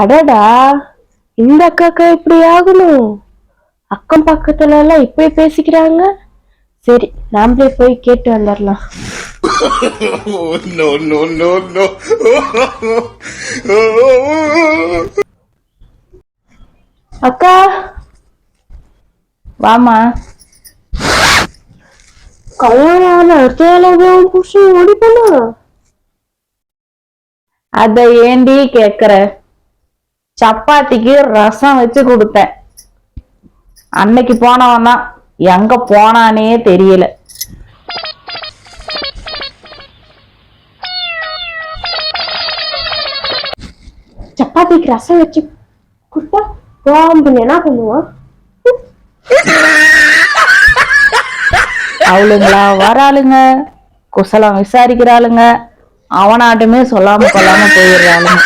அடடா இந்த அக்காக்கா இப்படி ஆகணும்? அக்கம் பக்கத்துல எல்லாம் இப்படி பேசிக்கிறாங்க? சரி நாமளே போய் கேட்டு வந்துடலாம். அக்கா வாமா கல்யாணம் அடுத்த புருஷன் ஓடி போனா? அத ஏண்டி கேக்குற? சப்பாத்திக்கு ரசம் வச்சு கொடுத்தேன். அன்னைக்கு போனவன் தான். எங்க போனானே தெரியல. சப்பாத்திக்கு ரசம் வச்சு கொடுத்தா பாம்பு என்ன பண்ணுவான் அவளுங்களா வராளுங்க. குசலம் விசாரிக்கிறாளுங்க. அவனாட்டுமே சொல்லாம கொள்ளாம போயிடுறாளுங்க.